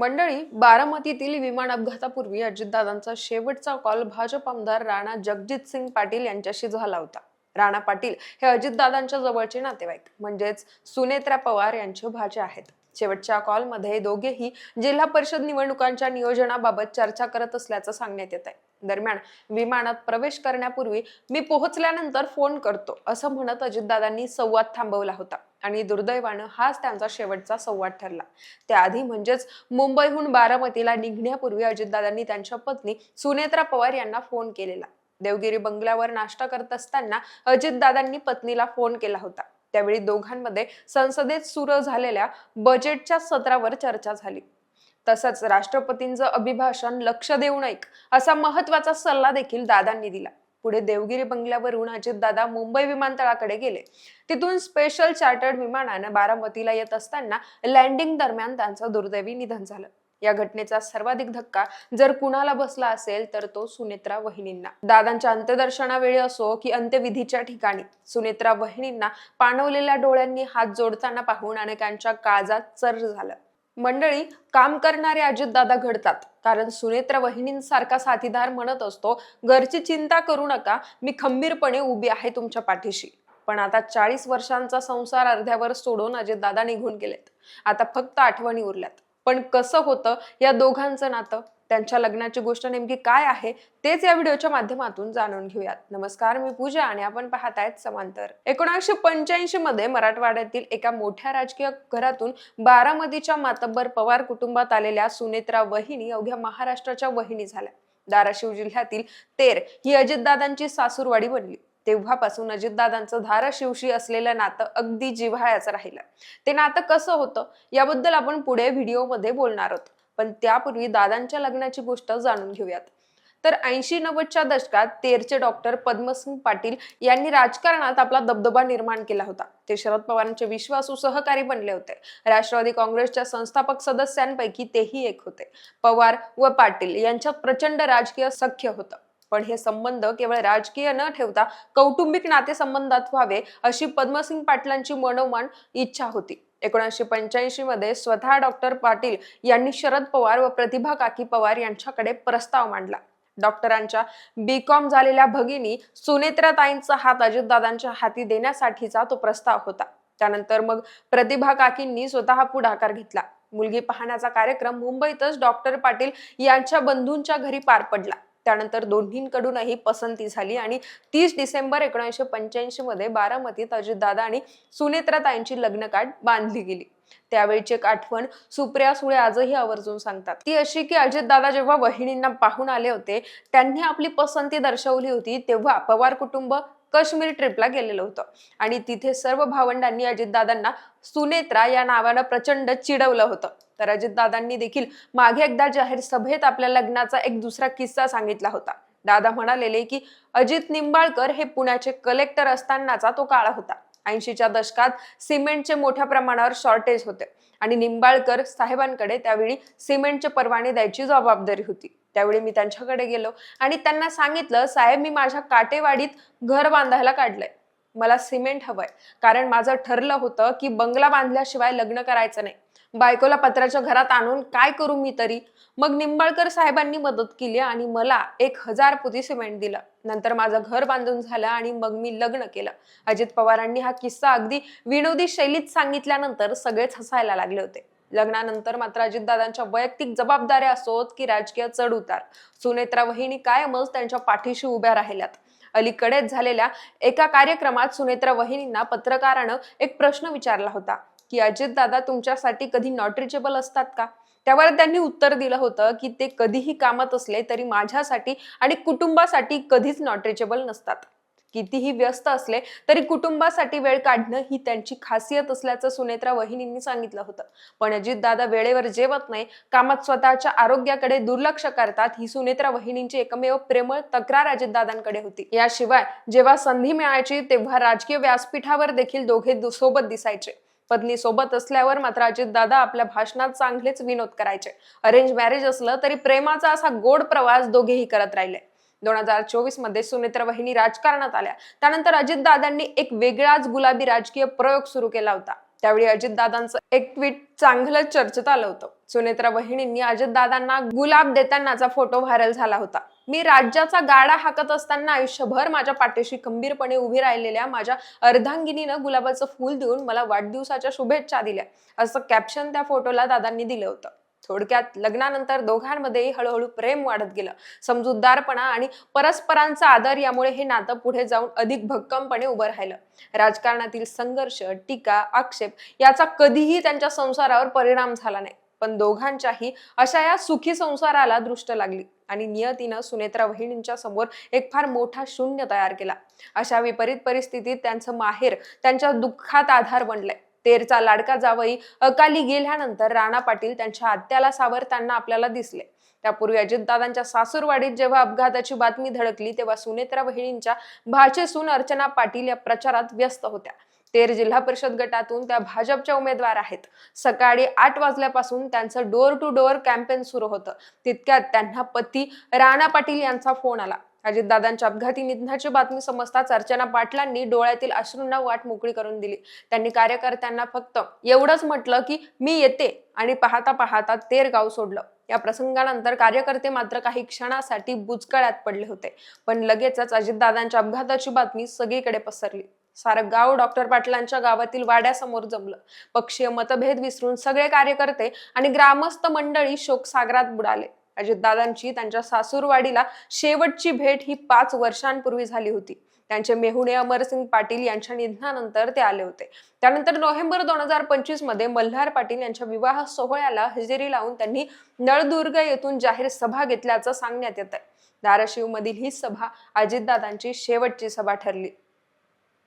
मंडळी बारामतीतील विमान अपघातापूर्वी अजितदादांचा शेवटचा कॉल भाजप आमदार राणा जगजित सिंग पाटील यांच्याशी झाला होता. राणा पाटील हे अजितदादांच्या जवळचे नातेवाईक म्हणजेच सुनेत्रा पवार यांचे भाचे आहेत. शेवटच्या कॉलमध्ये दोघेही जिल्हा परिषद निवडणुकांच्या नियोजनाबाबत चर्चा करत असल्याचं सांगण्यात येत आहे दरम्यान विमानात प्रवेश करण्यापूर्वी मी पोहोचल्यानंतर फोन करतो असं म्हणत अजितदादांनी संवाद थांबवला होता आणि दुर्दैवानं हाच त्यांचा शेवटचा संवाद ठरला. त्याआधी म्हणजेच मुंबईहून बारामतीला निघण्यापूर्वी अजितदादांनी त्यांच्या पत्नी सुनेत्रा पवार यांना फोन केलेला. देवगिरी बंगल्यावर नाश्ता करत असताना अजितदादांनी पत्नीला फोन केला होता. त्यावेळी दोघांमध्ये संसदेत सुरू झालेल्या बजेटच्या सत्रावर चर्चा झाली. तसंच राष्ट्रपतींचं अभिभाषण लक्ष देऊ ऐक असा महत्त्वाचा सल्ला देखील दादांनी दिला. पुढे देवगिरी बंगल्यावरून अजितदादा मुंबई विमानतळाकडे गेले. तिथून स्पेशल चार्टर्ड विमानानं बारामतीला येत असताना लँडिंग दरम्यान त्यांचं दुर्दैवी निधन झालं. या घटनेचा सर्वाधिक धक्का जर कुणाला बसला असेल तर तो सुनेत्रा वहिनींना. दादांच्या अंत्यदर्शनावेळी असो की अंत्यविधीच्या ठिकाणी सुनेत्रा वहिनींना पाणवलेल्या डोळ्यांनी हात जोडताना पाहून अनेकांच्या काळजात चर झालं. मंडळी काम करणारे अजितदादा घडतात. कारण सुनेत्र वहिनींसारखा साथीदार म्हणत असतो घरची चिंता करू नका मी खंबीरपणे उभी आहे तुमच्या पाठीशी. पण आता चाळीस वर्षांचा संसार अर्ध्यावर सोडून अजितदादा निघून गेलेत. आता फक्त आठवणी उरल्यात. पण कसं होतं या दोघांचं नातं? त्यांच्या लग्नाची गोष्ट नेमकी काय आहे तेच या व्हिडिओच्या माध्यमातून जाणून घेऊयात. नमस्कार मी पूजा आणि आपण पाहत आहेत समांतर. एकोणीसशे पंच्याऐंशी मध्ये मराठवाड्यातील एका मोठ्या राजकीय घरातून बारामतीच्या मातब्बर पवार कुटुंबात आलेल्या सुनेत्रा वहिनी अवघ्या महाराष्ट्राच्या वहिनी झाल्या. धाराशिव जिल्ह्यातील तेर ही अजितदादांची सासूरवाडी बनली. तेव्हापासून अजितदादांचं धाराशिवशी असलेलं नातं अगदी जिव्हाळ्याचं राहिलं. ते नातं कसं होतं याबद्दल आपण पुढे व्हिडिओमध्ये बोलणार आहोत. पण त्यापूर्वी दादांच्या लग्नाची गोष्ट जाणून घेऊयात. तर ऐंशी नव्वदच्या दशकात तेरचे डॉक्टर पद्मसिंग पाटील यांनी राजकारणात आपला दबदबा निर्माण केला होता. ते शरद पवारांचे विश्वासू सहकारी बनले होते. राष्ट्रवादी काँग्रेसच्या संस्थापक सदस्यांपैकी तेही एक होते. पवार व पाटील यांच्यात प्रचंड राजकीय सख्य होतं. पण हे संबंध केवळ राजकीय न ठेवता कौटुंबिक नातेसंबंधात व्हावे अशी पद्मसिंग पाटलांची मनोमन इच्छा होती. एकोणीसशे पंच्याऐंशी मध्ये स्वतः डॉक्टर पाटील यांनी शरद पवार व प्रतिभा काकी पवार यांच्याकडे प्रस्ताव मांडला. डॉक्टरांच्या बी कॉम झालेल्या भगिनी सुनेत्राताईंचा हात अजितदादांच्या हाती देण्यासाठीचा तो प्रस्ताव होता. त्यानंतर मग प्रतिभा काकींनी स्वतः पुढाकार घेतला. मुलगी पाहण्याचा कार्यक्रम मुंबईतच डॉक्टर पाटील यांच्या बंधूंच्या घरी पार पडला. त्यानंतर दोन्हींकडूनही पसंती झाली आणि तीस डिसेंबर एकोणीसशे पंच्याऐंशी मध्ये बारामतीत अजितदादा आणि सुनेत्राताईंची लग्नकाठ बांधली गेली. त्यावेळीची एक आठवण सुप्रिया सुळे आजही आवर्जून सांगतात. ती अशी की अजितदादा जेव्हा वहिनींना पाहून आले होते त्यांनी आपली पसंती दर्शवली होती तेव्हा पवार कुटुंब काश्मीर ट्रिपला गेलेलं होतं. आणि तिथे सर्व भावंडांनी अजितदादांना सुनेत्रा या नावानं प्रचंड चिडवलं होतं. तर अजितदादांनी देखील मागे एकदा जाहीर सभेत आपल्या लग्नाचा एक दुसरा किस्सा सांगितला होता. दादा म्हणालेले की अजित निंबाळकर हे पुण्याचे कलेक्टर असतानाचा तो काळ होता. ऐंशीच्या दशकात सिमेंटचे मोठ्या प्रमाणावर शॉर्टेज होते आणि निंबाळकर साहेबांकडे त्यावेळी सिमेंटचे परवाने द्यायची जबाबदारी होती. त्यावेळी मी त्यांच्याकडे गेलो आणि त्यांना सांगितलं साहेब मी माझ्या काटेवाडीत घर बांधायला काढलंय. मला सिमेंट हवंय. कारण माझं ठरलं होतं की बंगला बांधल्याशिवाय लग्न करायचं नाही. बायकोला पत्राच्या घरात आणून काय करू मी तरी? मग निंबाळकर साहेबांनी मदत केली आणि मला एक हजार पुती सिमेंट दिलं. नंतर माझं घर बांधून झालं आणि मग मी लग्न केलं. अजित पवारांनी हा किस्सा अगदी विनोदी शैलीत सांगितल्यानंतर सगळेच हसायला लागले होते. लग्नानंतर मात्र अजितदादांच्या वैयक्तिक जबाबदाऱ्या असोत की राजकीय चढ उतार. सुनेत्रा वहिनी कायमच त्यांच्या पाठीशी उभ्या राहिल्यात. अलीकडेच झालेल्या एका कार्यक्रमात सुनेत्रा वहिनींना पत्रकारानं एक प्रश्न विचारला होता. की अजित दादा तुमच्यासाठी कधी नॉट रिचेबल असतात का? त्यावर त्यांनी उत्तर दिलं होतं की ते कधीही कामात असले तरी माझ्यासाठी आणि कुटुंबासाठी कधीच नॉट रिचेबल नसतात. कितीही व्यस्त असले तरी कुटुंबासाठी वेळ काढणं ही त्यांची खासियत असल्याचं सुनेत्रा वहिनींनी सांगितलं होतं. पण अजितदादा वेळेवर जेवत नाही कामात स्वतःच्या आरोग्याकडे दुर्लक्ष करतात ही सुनेत्रा वहिनींची एकमेव प्रेमळ तक्रार अजितदादांकडे होती. याशिवाय जेव्हा संधी मिळायची तेव्हा राजकीय व्यासपीठावर देखील दोघे सोबत दिसायचे. पत्नी सोबत असल्यावर मात्र अजितदादा आपल्या भाषणात चांगलेच विनोद करायचे. अरेंज मॅरेज असलं तरी प्रेमाचा असा गोड प्रवास दोघेही करत राहिले. दोन हजार चोवीसमध्ये सुनेत्र वहिनी राजकारणात आल्या. त्यानंतर अजितदादांनी एक वेगळाच गुलाबी राजकीय प्रयोग सुरू केला होता. त्यावेळी अजितदादांचं एक ट्विट चांगलं चर्चेत आलं होतं. सुनेत्रा वहिनींनी अजितदादांना गुलाब देतानाचा फोटो व्हायरल झाला होता. मी राज्याचा गाडा हाकत असताना आयुष्यभर माझ्या पाठीशी खंबीरपणे उभी राहिलेल्या माझ्या अर्धांगिनीनं गुलाबाचं फूल देऊन मला वाढदिवसाच्या शुभेच्छा दिल्या. असं कॅप्शन त्या फोटोला दादांनी दिलं होतं. थोडक्यात लग्नानंतर दोघांमध्येही हळूहळू प्रेम वाढत गेलं. समजूतदारपणा आणि परस्परांचा आदर यामुळे हे नातं पुढे जाऊन अधिक भक्कमपणे उभं राहिलं. राजकारणातील संघर्ष टीका आक्षेप याचा कधीही त्यांच्या संसारावर परिणाम झाला नाही. पण दोघांच्याही अशा या सुखी संसाराला दृष्ट लागली. आणि नियतीनं सुनेत्रा वहिनींच्या समोर एक फार मोठा शून्य तयार केला. अशा विपरीत परिस्थितीत त्यांचं माहेर त्यांच्या दुःखात आधार बनलंय. तेरचा लाडका जावई अकाली गेल्यानंतर राणा पाटील त्यांच्या आत्याला सावरताना आपल्याला दिसले. त्यापूर्वी अजितदादांच्या सासूरवाडीत जेव्हा अपघाताची बातमी धडकली तेव्हा सुनेत्रा बहिणींच्या भाचे सून अर्चना पाटील या प्रचारात व्यस्त होत्या. तेर जिल्हा परिषद गटातून त्या भाजपच्या उमेदवार आहेत. सकाळी आठ वाजल्यापासून त्यांचं डोअर टू डोअर कॅम्पेन सुरू होतं. तितक्यात त्यांना पती राणा पाटील यांचा फोन आला. अजितदादांच्या अपघाती निधनाची बातमी समजताच अर्चना पाटलांनी डोळ्यातील अश्रूंना वाट मोकळी करून दिली. त्यांनी कार्यकर्त्यांना फक्त एवढंच म्हटलं की मी येते आणि पाहता पाहता तेर गाव सोडलं. या प्रसंगानंतर कार्यकर्ते मात्र काही क्षणासाठी बुचकळ्यात पडले होते. पण लगेचच अजितदादांच्या अपघाताची बातमी सगळीकडे पसरली. सारं गाव डॉक्टर पाटलांच्या गावातील वाड्यासमोर जमलं. पक्षीय मतभेद विसरून सगळे कार्यकर्ते आणि ग्रामस्थ मंडळी शोकसागरात बुडाले. अजितदादांची त्यांच्या सासूरवाडीला शेवटची भेट ही पाच वर्षांपूर्वी झाली होती. त्यांचे मेहुणे अमरसिंग पाटील यांच्या निधनानंतर ते आले होते. त्यानंतर नोव्हेंबर दोन हजार पंचवीसमध्ये मल्हार पाटील यांच्या विवाह सोहळ्याला हजेरी लावून त्यांनी नळदुर्ग येथून जाहीर सभा घेतल्याचं सांगण्यात येत आहे धाराशिव मधील ही सभा अजितदादांची शेवटची सभा ठरली.